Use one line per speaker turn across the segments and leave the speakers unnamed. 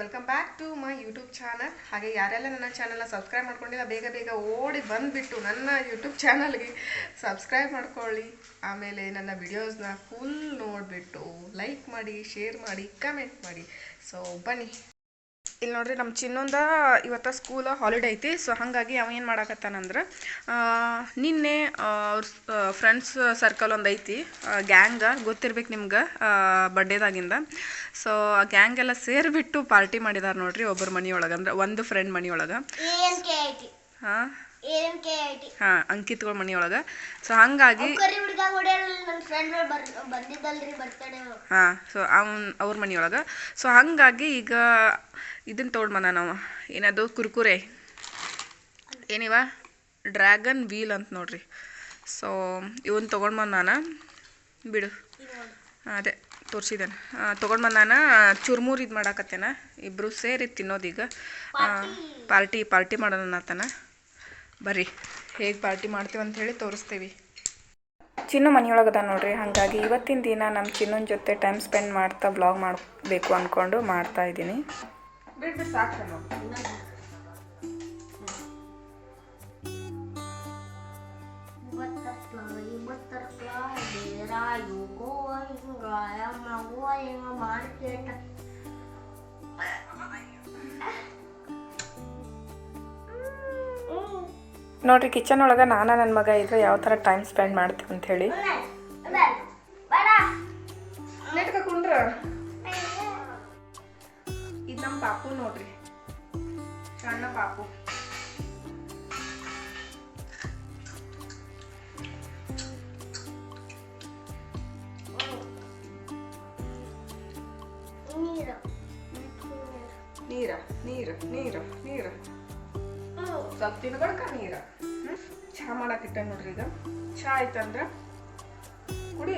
Welcome back to my YouTube channel ಹಾಗೆ ಯಾರೆಲ್ಲ ನನ್ನ ಚಾನಲ್ನ ಸಬ್ಸ್ಕ್ರೈಬ್ ಮಾಡ್ಕೊಂಡಿಲ್ಲ, ಬೇಗ ಬೇಗ ಓಡಿ ಬಂದುಬಿಟ್ಟು ನನ್ನ ಯೂಟ್ಯೂಬ್ ಚಾನಲ್ಗೆ ಸಬ್ಸ್ಕ್ರೈಬ್ ಮಾಡ್ಕೊಳ್ಳಿ. ಆಮೇಲೆ ನನ್ನ ವಿಡಿಯೋಸ್ನ ಫುಲ್ ನೋಡಿಬಿಟ್ಟು ಲೈಕ್ ಮಾಡಿ ಶೇರ್ ಮಾಡಿ ಕಮೆಂಟ್ ಮಾಡಿ. ಸೊ ಬನ್ನಿ. ಇಲ್ಲಿ ನೋಡ್ರಿ ನಮ್ಮ ಚಿನ್ನೊಂದ ಇವತ್ತು ಸ್ಕೂಲ್ ಹಾಲಿಡೇ ಐತಿ. ಸೊ ಹಾಗಾಗಿ ಅವ ಏನು ಮಾಡಾಕತ್ತಾನಂದ್ರೆ ನಿನ್ನೆ ಅವ್ರ ಫ್ರೆಂಡ್ಸ್ ಸರ್ಕಲ್ ಒಂದು ಐತಿ. ಗ್ಯಾಂಗ ಗೊತ್ತಿರ್ಬೇಕು ನಿಮ್ಗೆ ಬರ್ಡೇದಾಗಿಂದ ಸೊ ಆ ಗ್ಯಾಂಗ್ ಎಲ್ಲ ಸೇರಿಬಿಟ್ಟು ಪಾರ್ಟಿ ಮಾಡಿದಾರೆ ನೋಡ್ರಿ ಒಬ್ಬರ ಮನೆಯೊಳಗೆ ಅಂದ್ರೆ ಒಂದು ಫ್ರೆಂಡ್ ಮನೆಯೊಳಗೆ. ಹಾಂ ಹಾಂ ಅಂಕಿತ್ಗಳ ಮನೆಯೊಳಗ. ಸೊ ಹಂಗಾಗಿ ಹಾ ಸೊ ಅವನ್ ಅವ್ರ ಮನೆಯೊಳಗ. ಸೊ ಹಂಗಾಗಿ ಈಗ ಇದನ್ನ ತೊಗೊಂಡ್ಬಂದ ನಾವು. ಏನದು? ಕುರ್ಕುರೆ. ಏನಿವ? ಡ್ರ್ಯಾಗನ್ ವೀಲ್ ಅಂತ ನೋಡ್ರಿ. ಸೊ ಇವನ್ ತೊಗೊಂಡ್ಬಂದು ನಾನು. ಬಿಡು. ಅದೇ ತೋರಿಸಿದ್ದೇನೆ ತೊಗೊಂಡ್ಬಂದು ನಾನು ಚುರ್ಮುರ್ ಇದು ಮಾಡಾಕತ್ತೇನ. ಇಬ್ಬರು ಸೇರಿ ತಿನ್ನೋದೀಗ ಪಾರ್ಟಿ. ಪಾರ್ಟಿ ಮಾಡೋಣ ಆತನ ಬರ್ರಿ ಹೇಗೆ ಪಾರ್ಟಿ ಮಾಡ್ತೀವಿ ಅಂತ ಹೇಳಿ ತೋರಿಸ್ತೀವಿ. ಚಿನ್ನು ಮನೆಯೊಳಗದ ನೋಡ್ರಿ ಹಾಗಾಗಿ ಇವತ್ತಿನ ದಿನ ನಮ್ಮ ಚಿನ್ನನ ಜೊತೆ ಟೈಮ್ ಸ್ಪೆಂಡ್ ಮಾಡ್ತಾ ಬ್ಲಾಗ್ ಮಾಡಬೇಕು ಅಂದ್ಕೊಂಡು ಮಾಡ್ತಾ ಇದ್ದೀನಿ. ನೋಡ್ರಿ ಕಿಚನ್ ಒಳಗೆ ನಾನು ನನ್ನ ಮಗ ಇದ್ರೆ ಯಾವ ಥರ ಟೈಮ್ ಸ್ಪೆಂಡ್ ಮಾಡ್ತೀವಿ ಅಂತ ಹೇಳಿ. ಪಾಪು ನೋಡ್ರಿ. ಸಣ್ಣ ಪಾಪು.
ನೀರ
ನೀರ ನೀರ ನೀರ, ನೀರು. ಸ್ವಲ್ಪ ತಿನ್ಕೊಳ್ಕ ನೀರ ಹ್ಮ್? ಚಹಾ ಮಾಡಾಕಿಟ್ಟ ನೋಡ್ರಿ ಈಗ ಚಹಾ ಆಯ್ತಂದ್ರ ಕುಡಿ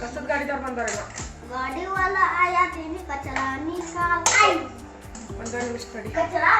ಕಸದ ಗಾಡಿದವ್ರು ಬಂದಾರ
गाड़ी वाला आया तेरी कचरा निकाल आई
ಒಂದ ನಿಮಿಷ ತಡಿ
कचरा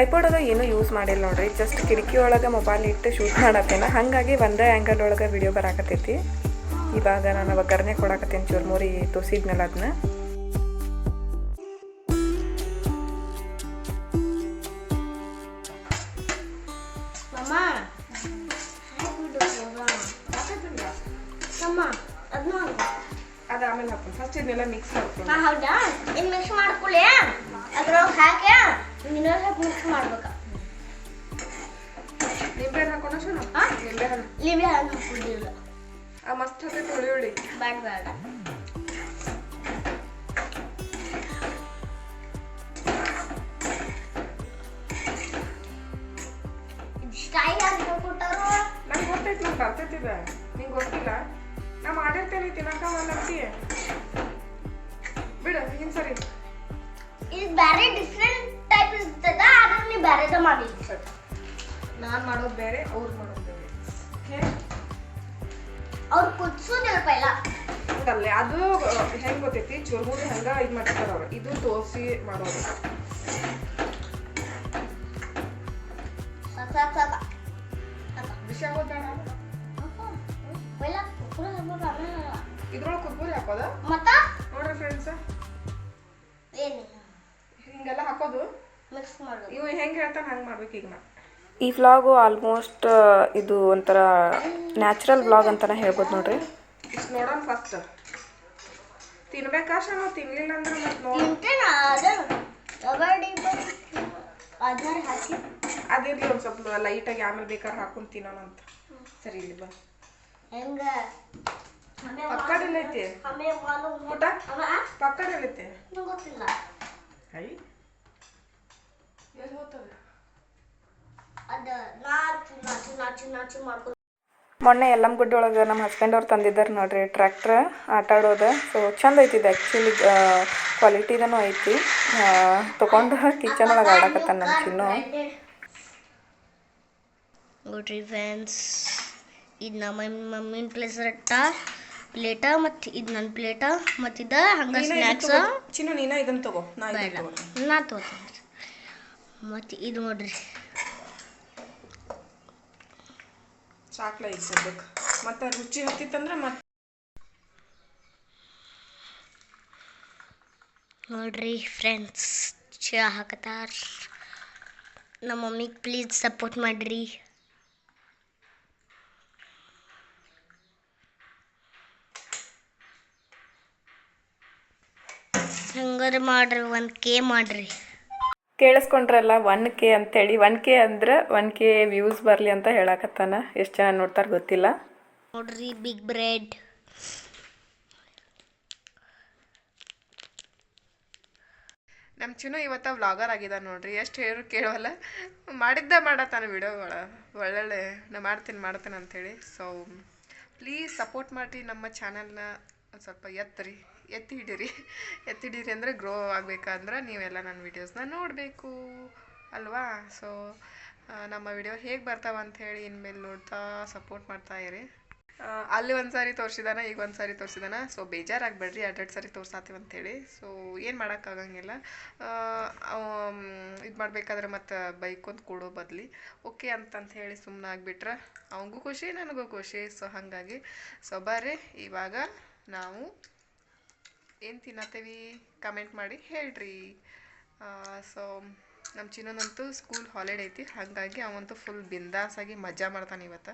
ಟ್ರೈಪಾಡ್ ಅದು ಏನೂ ಯೂಸ್ ಮಾಡಿಲ್ಲ ನೋಡ್ರಿ. ಜಸ್ಟ್ ಕಿಟಕಿ ಒಳಗೆ ಮೊಬೈಲ್ ಇಟ್ಟು ಶೂಟ್ ಮಾಡತ್ತೇನ. ಹಾಗಾಗಿ ಒಂದೇ ಆ್ಯಂಗಲ್ ಒಳಗೆ ವಿಡಿಯೋ ಬರಾಕತ್ತೈತಿ. ಇವಾಗ ನಾನು ಒಗ್ಗರಣೆ ಕೊಡಾಕತ್ತೇನೆ ಚುರ್ಮುರಿ ತೋಸಿದ್ಮೇಲೆ ಅದನ್ನ. ಅದು ಆಮೇಲೆ ಹಾಕೊಂಡು ಫಸ್ಟ್ ಇದನ್ನೆಲ್ಲ ಮಿಕ್ಸ್ ಮಾಡ್ಕೊಂಡು
ಹೌದಾ? ಇನ್ ಮಿಕ್ಸ್ ಮಾಡ್ಕೊಳ್ಳಿ ಅದ್ರೊಳಗೆ ಹಾಕಿ ಇನ್ನೊಂದು ಸ್ವಲ್ಪ ಮಿಕ್ಸ್ ಮಾಡ್ಬೇಕ
ನಿಂಬೆ ಹಣ್ಣು ಹಾಕೊಂಡು ಶೋಣ
ಹಾ?
ನಿಂಬೆ ಹಣ್ಣು
ಲಿಂಬೆ ಹಣ್ಣು ಹಾಕೊಂಡಿಲ್ಲ
ಆ ಮಸ್ತ್ ಹತ್ತೈತೆ ಹುಳಿ ಹುಳಿ
ಬೇಡ ಬೇಡ ಸ್ಟೈಲ್ ಆಗಿ ಕೊಟ್ಟರು
ನಂಗೆ ಗೊತ್ತೈತಿ ನಂಗೆ ಬರ್ತೈತಿದೆ ನಿಂಗೆ ಗೊತ್ತಿಲ್ಲ ನಾ ಮಾಡಿರ್ತೇನೆ ತಿನ್ನಕ ಒಂದಂತಿ ಬಿಡು ಹಿಂಗೆ ಸರಿ ಅವ್ರು
ಕುದಿಸೋದಿಲ್ಲ ಪೈಲ
ಹಂಗಲ್ಲೇ ಅದು ಹೆಂಗೆ ಗೊತ್ತೈತಿ? ಚುರ್ಮುರಿ ಹಂಗ ಇದು ಮಾಡ್ತಾರ ಅವ್ರು. ಇದು ತೋರಿಸಿ
ಆಮೇಲೆ
ಇದ್ರೊಳಗೆ ಕುರ್ಕುರಿ ಹಾಕೋದ?
ಮತ್ತ?
ನೋಡ್ರಿ ಫ್ರೆಂಡ್ಸ್ ಹಿಂಗೆಲ್ಲ ಹಾಕೋದು?
ಮಿಕ್ಸ್ ಮಾಡೋದು
ಇವು ಹೆಂಗೆ ಹೇಳ್ತಾನೆ ಹಂಗೆ ಮಾಡ್ಬೇಕು ಈಗ ನಾ
ಈ ವ್ಲಾಗು ಆಲ್ಮೋಸ್ಟ್ ಇದು ಒಂಥರ ನ್ಯಾಚುರಲ್ ವ್ಲಾಗ್ ಅಂತಲೇ ಹೇಳ್ಬೋದು ನೋಡ್ರಿ.
ನೋಡೋಣ ಫಸ್ಟ್ ತಿನ್ಬೇಕಾ ನಾವು ತಿನ್ಲಿಲ್ಲ ಅಂದ್ರೆ ಅದಿರ್ಲಿ ಒಂದು ಸ್ವಲ್ಪ ಲೈಟಾಗಿ ಆಮೇಲೆ ಬೇಕಾದ್ರೆ ಹಾಕೊಂಡು ತಿನ್ನೋಣ ಅಂತ. ಸರಿ ಇಲ್ಲಿ ಬಾ.
ಹೆಂಗ?
ಪಕ್ಕಡೆಲ್ಲ ಐತಿ
ಆಮೇಲೆ ಒಂದು
ಊಟ
ಅವ
ಪಕ್ಕಡೆಲ್ಲ ಐತಿ
ಗೊತ್ತಿಲ್ಲ.
ಮೊನ್ನೆ ಯಲ್ಲಮ್ಮಗುಡ್ಡೆ ಒಳಗೆ ನಮ್ಮ ಹಸ್ಬೆಂಡ್ ಅವ್ರು ತಂದಿದ್ದಾರೆ ನೋಡ್ರಿ ಟ್ರ್ಯಾಕ್ಟ್ರ್ ಆಟ ಆಡೋದು ಸೊ ಚಂದ ಐತಿ ಇದು ಆ್ಯಕ್ಚುಲಿ ಕ್ವಾಲಿಟಿದೂ ಐತಿ. ತೊಗೊಂಡು ಕಿಚನ್ ಒಳಗೆ ಆಡಕತ್ತಾನ ನನ್ನ ಚಿನ್ನು.
ನೋಡ್ರಿ ಫ್ಯಾನ್ಸ್ ಇದು ನಮ್ಮ ಮಮ್ಮಿನ ಪ್ಲೇಸ್ ರಟ್ಟ ಪ್ಲೇಟ ಮತ್ತು ಇದು ನನ್ನ ಪ್ಲೇಟ ಮತ್ತು ಇದು ಹಂಗೆ ಸ್ನ್ಯಾಕ್ಸ್
ಚಿನ್ನು ನೀನ ಇದನ್ನ ತಗೋ. ನಾ
ತಗೋತೀನಿ. ಮತ್ತು ಇದು ನೋಡ್ರಿ.
ಸಾಕ್ಲ ಈಗ ಮತ್ತೆ ರುಚಿ ಹತ್ತಿತ್ತಂದ್ರೆ ಮತ್ತೆ
ನೋಡ್ರಿ ಫ್ರೆಂಡ್ಸ್ ಚಾ ಹಾಕತಾರ. ನಮ್ಮ ಮಮ್ಮಿಗೆ ಪ್ಲೀಸ್ ಸಪೋರ್ಟ್ ಮಾಡಿರಿ. ಹಂಗಾರೆ ಮಾಡ್ರಿ ಒಂದು ಕೆ ಮಾಡ್ರಿ.
ಕೇಳಿಸ್ಕೊಂಡ್ರಲ್ಲ ಒನ್ ಕೆ ಅಂತೇಳಿ. ಒನ್ ಕೆ ಅಂದ್ರೆ ಒನ್ ಕೆ ವ್ಯೂಸ್ ಬರಲಿ ಅಂತ ಹೇಳಕತ್ತಾನ. ಎಷ್ಟು ಜನ ನೋಡ್ತಾರೆ ಗೊತ್ತಿಲ್ಲ.
ನೋಡ್ರಿ ಬಿಗ್ ಬ್ರೆಡ್
ನಮ್ಮ ಚಿನ್ನು ಇವತ್ತ ವ್ಲಾಗರ್ ಆಗಿದ ನೋಡ್ರಿ. ಎಷ್ಟು ಹೇಳು ಕೇಳೋಲ್ಲ. ಮಾಡಿದ್ದ ಮಾಡತ್ತಾನ ವಿಡಿಯೋಗಳ ಒಳ್ಳೊಳ್ಳೆ ನಾ ಮಾಡ್ತೀನಿ ಮಾಡ್ತೇನೆ ಅಂಥೇಳಿ ಸೊ ಪ್ಲೀಸ್ ಸಪೋರ್ಟ್ ಮಾಡಿರಿ ನಮ್ಮ ಚಾನಲ್ನ ಸ್ವಲ್ಪ ಎತ್ತರಿ. ಎತ್ತಿ ಹಿಡೀರಿ ಎತ್ತಿ ಹಿಡೀರಿ ಅಂದರೆ ಗ್ರೋ ಆಗಬೇಕಂದ್ರೆ ನೀವೆಲ್ಲ ನನ್ನ ವೀಡಿಯೋಸ್ನ ನೋಡಬೇಕು, ಅಲ್ವಾ? ಸೊ ನಮ್ಮ ವಿಡಿಯೋ ಹೇಗೆ ಬರ್ತಾವ ಅಂಥೇಳಿ ಇನ್ಮೇಲೆ ನೋಡ್ತಾ ಸಪೋರ್ಟ್ ಮಾಡ್ತಾ ಇರಿ. ಅಲ್ಲಿ ಒಂದು ಸಾರಿ ತೋರಿಸಿದಾನ, ಈಗ ಒಂದು ಸಾರಿ ತೋರಿಸಿದಾನ. ಸೊ ಬೇಜಾರಾಗಬೇಡ್ರಿ, ಎರಡೆರಡು ಸಾರಿ ತೋರ್ಸಾತೀವಿ ಅಂಥೇಳಿ ಸೊ ಏನು ಮಾಡೋಕ್ಕಾಗಂಗಿಲ್ಲ ಇದು ಮಾಡಬೇಕಾದ್ರೆ ಮತ್ತು ಬೈಕೊಂದು ಕೊಡೋ ಬದಲಿ. ಓಕೆ ಅಂತಂತ ಹೇಳಿ ಸುಮ್ಮನೆ ಆಗಿಬಿಟ್ರೆ. ಅವನಿಗೂ ಖುಷಿ, ನನಗೂ ಖುಷಿ. ಸೊ ಹಾಗಾಗಿ ಸೊ ಬರ್ರಿ. ಇವಾಗ ನಾವು ಏನು ತಿನ್ನತ್ತೀವಿ? ಕಮೆಂಟ್ ಮಾಡಿ ಹೇಳ್ರಿ. ಸೊ ನಮ್ಮ ಚಿನ್ನನಂತೂ ಸ್ಕೂಲ್ ಹಾಲಿಡೇ ಐತಿ. ಹಾಗಾಗಿ ಅವಂತೂ ಫುಲ್ ಬಿಂದಾಸಾಗಿ ಮಜಾ ಮಾಡ್ತಾನೆ ಇವತ್ತು.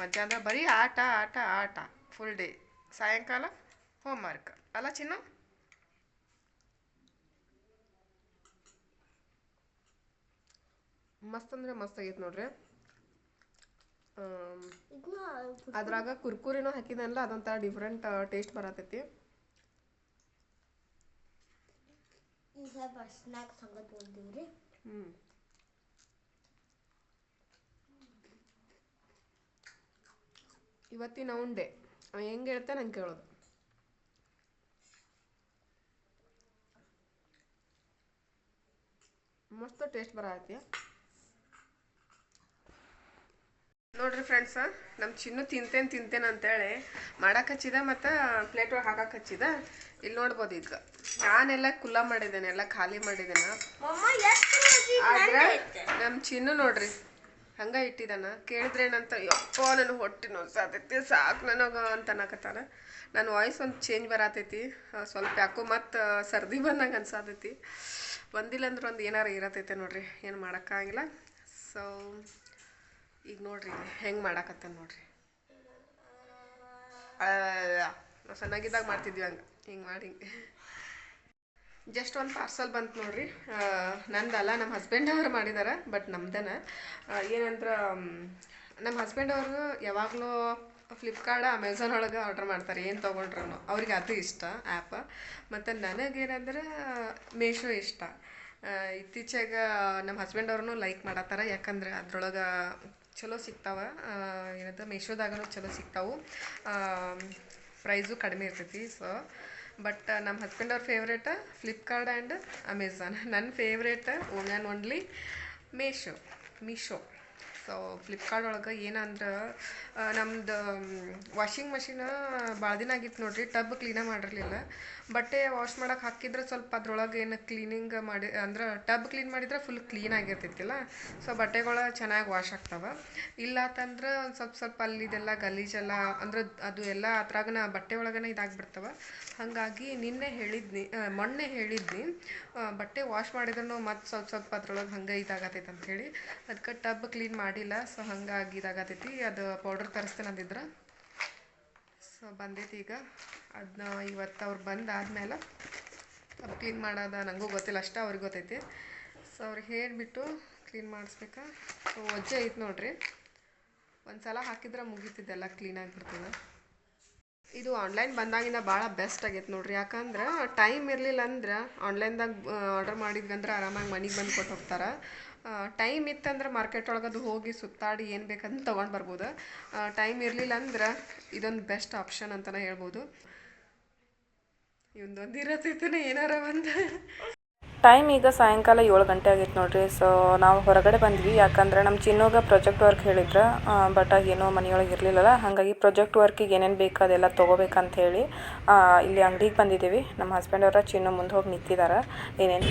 ಮಜಾ ಅಂದ್ರೆ ಬರೀ ಆಟ ಆಟ ಆಟ ಫುಲ್ ಡೇ ಸಾಯಂಕಾಲ ಹೋಮ್ವರ್ಕ್ ಅಲ್ಲ ಚಿನ್ನ? ಮಸ್ತ್ ಅಂದ್ರೆ ಮಸ್ತ್ ಆಗೈತೆ ನೋಡ್ರಿ. ಅದ್ರಾಗ ಕುರ್ಕುರಿನೂ ಹಾಕಿದನಲ್ಲ, ಅದೊಂಥರ ಡಿಫ್ರೆಂಟ್ ಟೇಸ್ಟ್ ಬರತೈತಿ. ಹ್ಞೂ ಇವತ್ತಿನ ಉಂಡೆ ಅವ ಹೆಂಗೆ ಹೇಳ್ತಾ ನಂಗೆ ಕೇಳೋದು ಮಸ್ತ್ ಟೇಸ್ಟ್ ಬರತ್ತೀಯ ನೋಡ್ರಿ ಫ್ರೆಂಡ್ಸ ನಮ್ಮ ಚಿನ್ನು ತಿಂತೇನೆ ತಿಂತೇನೆ ಅಂತೇಳಿ ಮಾಡಕ್ಕೆ ಹಚ್ಚಿದ ಮತ್ತು ಪ್ಲೇಟ್ ಒಳಗೆ ಹಾಕಕ್ಕೆ ಹಚ್ಚಿದ. ಇಲ್ಲಿ ನೋಡ್ಬೋದು ಈಗ. ನಾನೆಲ್ಲ ಕುಲ್ಲ ಮಾಡಿದ್ದೇನೆ ಎಲ್ಲ ಖಾಲಿ ಮಾಡಿದ್ದೇನೆ. ಆದ್ರೆ ನಮ್ಮ ಚಿನ್ನು ನೋಡ್ರಿ ಹಂಗ ಇಟ್ಟಿದಾನ ಕೇಳಿದ್ರೆ ಏನಂತ ಯಪ್ಪ ನನ್ನ ಹೊಟ್ಟೆ ಸಾಕು ನನಗೆ ಅಂತ ಅನ್ನಕತ್ತಾನ. ನನ್ನ ವಾಯ್ಸ್ ಒಂದು ಚೇಂಜ್ ಬರತೈತಿ. ಸ್ವಲ್ಪ ಯಾಕೋ ಮತ್ತು ಸರ್ದಿ ಬಂದಂಗೆ ಅನ್ಸಾತೈತಿ. ಬಂದಿಲ್ಲ ಅಂದ್ರೆ ಒಂದು ಏನಾರು ಇರತೈತೆ ನೋಡ್ರಿ ಏನು ಮಾಡೋಕ್ಕಾಗಿಲ್ಲ ಸೊ ಈಗ ನೋಡ್ರಿ ಹೆಂಗೆ ಮಾಡಾಕತ್ತ ನೋಡ್ರಿ. ನಾವು ಸಣ್ಣಗಿದ್ದಾಗ ಮಾಡ್ತಿದ್ವಿ ಹಂಗೆ ಹಿಂಗೆ ಮಾಡಿ ಹಿಂಗೆ. ಜಸ್ಟ್ ಒಂದು ಪಾರ್ಸಲ್ ಬಂತು ನೋಡ್ರಿ. ನಂದಲ್ಲ ನಮ್ಮ ಹಸ್ಬೆಂಡ್ ಅವ್ರು ಮಾಡಿದಾರೆ ಬಟ್ ನಮ್ದನ. ಏನಂದ್ರೆ ನಮ್ಮ ಹಸ್ಬೆಂಡ್ ಅವರು ಯಾವಾಗಲೂ ಫ್ಲಿಪ್ಕಾರ್ಟ್ ಅಮೆಝಾನ್ ಒಳಗೆ ಆರ್ಡ್ರ್ ಮಾಡ್ತಾರೆ. ಏನು ತೊಗೊಂಡ್ರು ಅವ್ರಿಗೆ ಅದು ಇಷ್ಟ ಆ್ಯಪ್ ಮತ್ತು ನನಗೇನಂದ್ರೆ ಮೇಶೋ ಇಷ್ಟ. ಇತ್ತೀಚೆಗೆ ನಮ್ಮ ಹಸ್ಬೆಂಡ್ ಅವ್ರೂ ಲೈಕ್ ಮಾಡತ್ತಾರ. ಯಾಕಂದ್ರೆ ಅದ್ರೊಳಗೆ ಚಲೋ ಸಿಗ್ತಾವೆ. ಏನಂತ ಮೇಶೋದಾಗೂ ಚಲೋ ಸಿಗ್ತಾವೆ. ಪ್ರೈಸು ಕಡಿಮೆ ಇರ್ತೈತಿ ಸೊ ಬಟ್ ನಮ್ಮ ಹಸ್ಬೆಂಡ್ ಅವ್ರ ಫೇವ್ರೇಟ್ ಫ್ಲಿಪ್ಕಾರ್ಟ್ ಆ್ಯಂಡ್ ಅಮೆಝಾನ್ ನನ್ನ favourite one and only Meesho Meesho so Flipkart ಒಳಗೆ ಏನಂದ್ರೆ ನಮ್ದು ವಾಷಿಂಗ್ ಮಷಿನ್ ಭಾಳ ದಿನ ಆಗಿತ್ತು ನೋಡಿರಿ ಟಬ್ ಕ್ಲೀನ ಮಾಡಿರಲಿಲ್ಲ. ಬಟ್ಟೆ ವಾಶ್ ಮಾಡಕ್ಕೆ ಹಾಕಿದ್ರೆ ಸ್ವಲ್ಪ ಅದ್ರೊಳಗೆ ಏನು ಕ್ಲೀನಿಂಗ್ ಮಾಡಿ, ಅಂದ್ರೆ ಟಬ್ ಕ್ಲೀನ್ ಮಾಡಿದ್ರೆ ಫುಲ್ ಕ್ಲೀನ್ ಆಗಿರ್ತೈತಿಲ್ಲ. ಸೊ ಬಟ್ಟೆಗಳು ಚೆನ್ನಾಗಿ ವಾಶ್ ಆಗ್ತಾವೆ. ಇಲ್ಲ ಅಂತಂದ್ರೆ ಒಂದು ಸ್ವಲ್ಪ ಸ್ವಲ್ಪ ಅಲ್ಲಿದೆಲ್ಲ ಗಲೀಜೆಲ್ಲ ಅಂದ್ರೆ ಅದು ಎಲ್ಲ ಅದ್ರಾಗನ ಬಟ್ಟೆ ಒಳಗನೆ ಇದಾಗ್ಬಿಡ್ತವೆ. ಹಾಗಾಗಿ ನಿನ್ನೆ ಹೇಳಿದ್ನಿ ಮೊನ್ನೆ ಹೇಳಿದ್ನಿ ಬಟ್ಟೆ ವಾಶ್ ಮಾಡಿದ್ರು ಮತ್ತೆ ಸ್ವಲ್ಪ ಸ್ವಲ್ಪ ಅದ್ರೊಳಗೆ ಹಂಗೆ ಇದಾಗತೈತೆ ಹೇಳಿ. ಅದಕ್ಕೆ ಟಬ್ ಕ್ಲೀನ್ ಮಾಡಿಲ್ಲ ಸೊ ಹಂಗಾಗಿ ಇದಾಗತೈತಿ. ಅದು ಪೌಡ್ರ್ ತರಿಸ್ತೇನೆ ಅಂದಿದ್ರೆ. ಸೊ ಬಂದೈತಿ ಈಗ. ಅದನ್ನ ಇವತ್ತು ಅವ್ರು ಬಂದಾದ್ಮೇಲೆ ಅದು ಕ್ಲೀನ್ ಮಾಡೋದ ನನಗೂ ಗೊತ್ತಿಲ್ಲ, ಅಷ್ಟೇ ಅವ್ರಿಗೆ ಗೊತ್ತೈತಿ. ಸೊ ಅವ್ರಿಗೆ ಹೇಳಿಬಿಟ್ಟು ಕ್ಲೀನ್ ಮಾಡಿಸ್ಬೇಕಾ? ಸೊ ಒಜ್ಜೆ ಐತೆ ನೋಡಿರಿ. ಒಂದು ಸಲ ಹಾಕಿದ್ರೆ ಮುಗೀತಿದ್ದೆಲ್ಲ ಕ್ಲೀನ್ ಆಗಿಬಿಡ್ತದೆ
ಇದು ಆನ್ಲೈನ್ ಬಂದಾಗಿಂದ ಭಾಳ ಬೆಸ್ಟ್ ಆಗೈತೆ ನೋಡಿರಿ. ಯಾಕಂದ್ರೆ ಟೈಮ್ ಇರಲಿಲ್ಲ ಅಂದ್ರೆ ಆನ್ಲೈನ್ದಾಗ ಆರ್ಡರ್ ಮಾಡಿದ್ವಂದ್ರೆ ಆರಾಮಾಗಿ ಮನೆಗೆ ಬಂದು ಕೊಟ್ಟು ಹೋಗ್ತಾರೆ. ಟೈಮ್ ಇತ್ತಂದ್ರೆ ಮಾರ್ಕೆಟ್ ಒಳಗೆ ಅದು ಹೋಗಿ ಸುತ್ತಾಡಿ ಏನು ಬೇಕಂತ ತೊಗೊಂಡು ಬರ್ಬೋದು. ಟೈಮ್ ಇರಲಿಲ್ಲ ಅಂದ್ರೆ ಇದೊಂದು ಬೆಸ್ಟ್ ಆಪ್ಷನ್ ಅಂತಲೇ ಹೇಳ್ಬೋದು. ಇವೊಂದೊಂದು ಇರತ್ತೈತೇನೆ ಏನಾರ ಒಂದು.
ಟೈಮ್ ಈಗ ಸಾಯಂಕಾಲ ಏಳು ಗಂಟೆ ಆಗೈತೆ ನೋಡ್ರಿ. ಸೊ ನಾವು ಹೊರಗಡೆ ಬಂದ್ವಿ. ಯಾಕಂದ್ರೆ ನಮ್ಮ ಚಿನ್ನೋಗ ಪ್ರಾಜೆಕ್ಟ್ ವರ್ಕ್ ಹೇಳಿದ್ರು. ಬಟ್ ಏನೋ ಮನೆಯೊಳಗೆ ಇರಲಿಲ್ಲಲ್ಲ. ಹಾಗಾಗಿ ಪ್ರಾಜೆಕ್ಟ್ ವರ್ಕಿಗೆ ಏನೇನು ಬೇಕು ಅದೆಲ್ಲ ತೊಗೋಬೇಕಂತ ಹೇಳಿ ಇಲ್ಲಿ ಅಂಗಡಿಗೆ ಬಂದಿದ್ದೀವಿ. ನಮ್ಮ ಹಸ್ಬೆಂಡ್ ಅವರ ಚಿನ್ನೋ ಮುಂದೆ ಹೋಗಿ ನಿಂತಿದ್ದಾರೆ ಏನೇನು?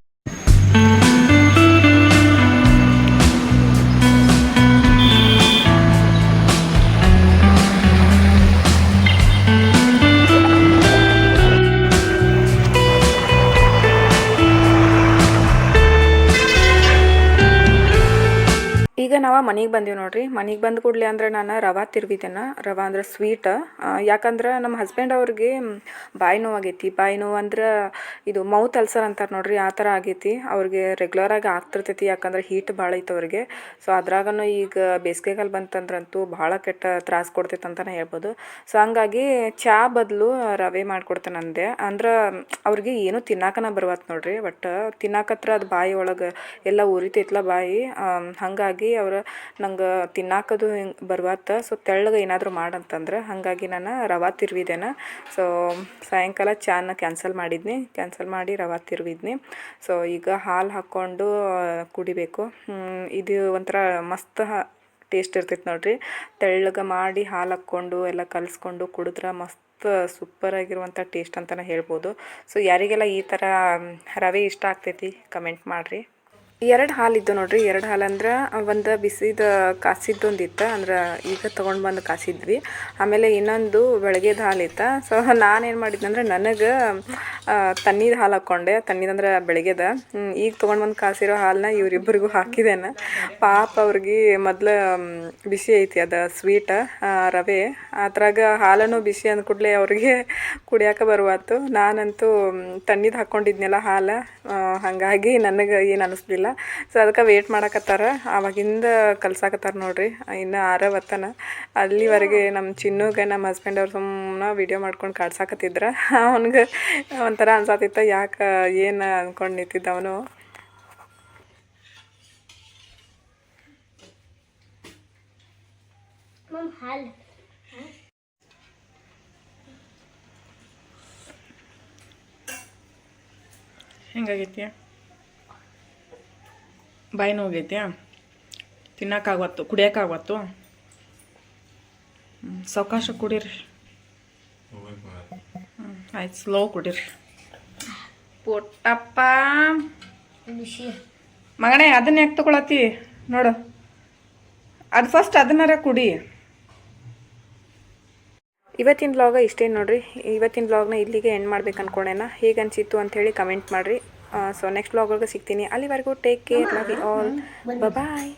ನಾವು ಮನೆಗೆ ಬಂದೀವಿ ನೋಡ್ರಿ. ಮನೆಗೆ ಬಂದ ಕೂಡಲೇ ಅಂದ್ರೆ ನಾನು ರವಾ ತಿರ್ವಿದ್ದೇನೆ ರವಾ ಅಂದ್ರೆ ಸ್ವೀಟ್ ಯಾಕಂದ್ರೆ ನಮ್ಮ ಹಸ್ಬೆಂಡ್ ಅವ್ರಿಗೆ ಬಾಯಿ ನೋವು ಆಗೈತಿ. ಬಾಯಿ ನೋವು ಅಂದ್ರೆ ಇದು ಮೌತ್ ಅಲ್ಸರ್ ಅಂತಾರೆ ನೋಡ್ರಿ, ಆ ಥರ ಆಗೈತಿ. ಅವ್ರಿಗೆ ರೆಗ್ಯುಲರ್ ಆಗಿ ಆಗ್ತಿರ್ತೈತಿ, ಯಾಕಂದ್ರೆ ಹೀಟ್ ಭಾಳ ಐತೆ ಅವ್ರಿಗೆ. ಸೊ ಅದ್ರಾಗನು ಈಗ ಬೇಸಿಗೆಗಾಲ ಬಂತಂದ್ರಂತೂ ಭಾಳ ಕೆಟ್ಟ ತ್ರಾಸ ಕೊಡ್ತೈತೆ ಅಂತಲೇ ಹೇಳ್ಬೋದು. ಸೊ ಹಂಗಾಗಿ ಚಾ ಬದಲು ರವೆ ಮಾಡಿಕೊಡ್ತೇನೆ ಅಂದೆ. ಅಂದ್ರೆ ಅವ್ರಿಗೆ ಏನೂ ತಿನ್ನಾಕನ ಬರ್ವತ್ತು ನೋಡ್ರಿ. ಬಟ್ ತಿನ್ನಾಕತ್ರ ಅದು ಬಾಯಿ ಒಳಗೆ ಎಲ್ಲ ಉರಿತೈತ್ಲ ಬಾಯಿ. ಹಾಗಾಗಿ ಅವ್ರು ನಂಗೆ ತಿನ್ನಾಕದು ಹಿಂಗೆ ಬರ್ವಾತ. ಸೊ ತೆಳ್ಳಗೆ ಏನಾದರೂ ಮಾಡಂತಂದ್ರೆ ಹಾಗಾಗಿ ನಾನು ರವಾ ತಿರ್ವಿದ್ದೇನೆ ಸೊ ಸಾಯಂಕಾಲ ಚಾನ ಕ್ಯಾನ್ಸಲ್ ಮಾಡಿದ್ನಿ. ಕ್ಯಾನ್ಸಲ್ ಮಾಡಿ ರವಾ ತಿರ್ವಿದ್ನಿ. ಸೊ ಈಗ ಹಾಲು ಹಾಕ್ಕೊಂಡು ಕುಡಿಬೇಕು. ಇದು ಒಂಥರ ಮಸ್ತ್ ಟೇಸ್ಟ್ ಇರ್ತೈತೆ ನೋಡ್ರಿ. ತೆಳ್ಳಗೆ ಮಾಡಿ ಹಾಲು ಹಾಕ್ಕೊಂಡು ಎಲ್ಲ ಕಲಿಸ್ಕೊಂಡು ಕುಡಿದ್ರೆ ಮಸ್ತ್ ಸೂಪರ್ ಆಗಿರುವಂಥ ಟೇಸ್ಟ್ ಅಂತಲೇ ಹೇಳ್ಬೋದು. ಸೊ ಯಾರಿಗೆಲ್ಲ ಈ ಥರ ರವೆ ಇಷ್ಟ ಆಗ್ತೈತಿ, ಕಮೆಂಟ್ ಮಾಡಿರಿ. ಎರಡು ಹಾಲಿದ್ದು ನೋಡ್ರಿ. ಎರಡು ಹಾಲು ಅಂದ್ರೆ ಒಂದು ಬಿಸಿದ ಕಾಸಿದ್ದೊಂದು ಇತ್ತು ಅಂದ್ರೆ ಈಗ ತೊಗೊಂಡು ಬಂದು ಕಾಸಿದ್ವಿ. ಆಮೇಲೆ ಇನ್ನೊಂದು ಬೆಳಗ್ಗೆದ ಹಾಲು ಇತ್ತು. ಸೊ ನಾನೇನು ಮಾಡಿದ್ದೆ ಅಂದ್ರೆ ನನಗೆ ತಣ್ಣೀರು ಹಾಲು ಹಾಕ್ಕೊಂಡೆ ತಣ್ಣೀದಂದ್ರೆ ಬೆಳಗ್ಗೆದ ಈಗ ತೊಗೊಂಡು ಬಂದು ಕಾಸಿರೋ ಹಾಲನ್ನ ಇವರಿಬ್ಬರಿಗೂ ಹಾಕಿದ್ದೇನೆ ಪಾಪ ಅವ್ರಿಗೆ ಮೊದಲು ಬಿಸಿ ಐತಿ ಅದು ಸ್ವೀಟ ರವೆ. ಅದ್ರಾಗ ಹಾಲನ್ನು ಬಿಸಿ ಅಂದ ಕೂಡಲೇ ಅವ್ರಿಗೆ ಕುಡಿಯೋಕೆ ಬರುವಾತು. ನಾನಂತೂ ತಣ್ಣೀದು ಹಾಕ್ಕೊಂಡಿದ್ನೆಲ್ಲ ಹಾಲು. ಹಾಗಾಗಿ ನನಗೆ ಏನು ಅನ್ನಿಸ್ಲಿಲ್ಲ ಸೊ ಅದಕ್ಕೆ ವೇಟ್ ಮಾಡಕತ್ತಾರ. ಆವಾಗಿಂದ ಕಲ್ಸಾಕತ್ತಾರ ನೋಡ್ರಿ. ಇನ್ನು ಆರ ಬತ್ತನ ಅಲ್ಲಿವರೆಗೆ ನಮ್ಮ ಚಿನ್ನುಗೆ ನಮ್ಮ ಹಸ್ಬೆಂಡ್ ಅವ್ರು ಸುಮ್ಮನೆ ವೀಡಿಯೋ ಮಾಡ್ಕೊಂಡು ಕಾಡ್ಸಾಕತ್ತಿದ್ರ. ಅವನಿಗೆ ಒಂಥರ ಅನ್ಸಾತಿತ್ತ ಯಾಕೆ ಏನು ಅಂದ್ಕೊಂಡು ನಿಂತಿದ್ದ ಅವನು.
ಹೆಂಗಾಗೈತಿಯಾ
ಹೆಂಗಾಗೈತಿ? ಬಾಯಿ ನೋವಾಗೈತಿ ತಿನ್ನೋಕ್ಕಾಗತ್ತು ಕುಡಿಯೋಕ್ಕಾಗತ್ತು ಸಾವಕಾಶ ಕುಡೀರಿ. ಹ್ಞೂ ಆಯ್ತು ಸ್ಲೋ ಕುಡೀರಿ. ಪುಟ್ಟಪ್ಪ.
ಮಗಣೆ
ಮಗನೇ ಅದನ್ನ ಯಾಕೆ ತಗೊಳತಿ ನೋಡು. ಅದು ಫಸ್ಟ್ ಅದನ್ನಾರ ಕುಡಿ.
ಇವತ್ತಿನ ಬ್ಲಾಗ ಇಷ್ಟೇ ನೋಡ್ರಿ? ಇವತ್ತಿನ ಬ್ಲಾಗ್ನ ಇಲ್ಲಿಗೆ ಎಂಡ್ ಮಾಡ್ಬೇಕು ಅನ್ಕೊಂಡೇನ ಹೇಗೆ ಅಂತ ಹೇಳಿ ಕಮೆಂಟ್ ಮಾಡಿರಿ. ಸೊ ನೆಕ್ಸ್ಟ್ ಬ್ಲಾಗ್ ಒಳಗೆ ಸಿಗ್ತೀನಿ. ಅಲ್ಲಿವರೆಗೂ take care love you all bye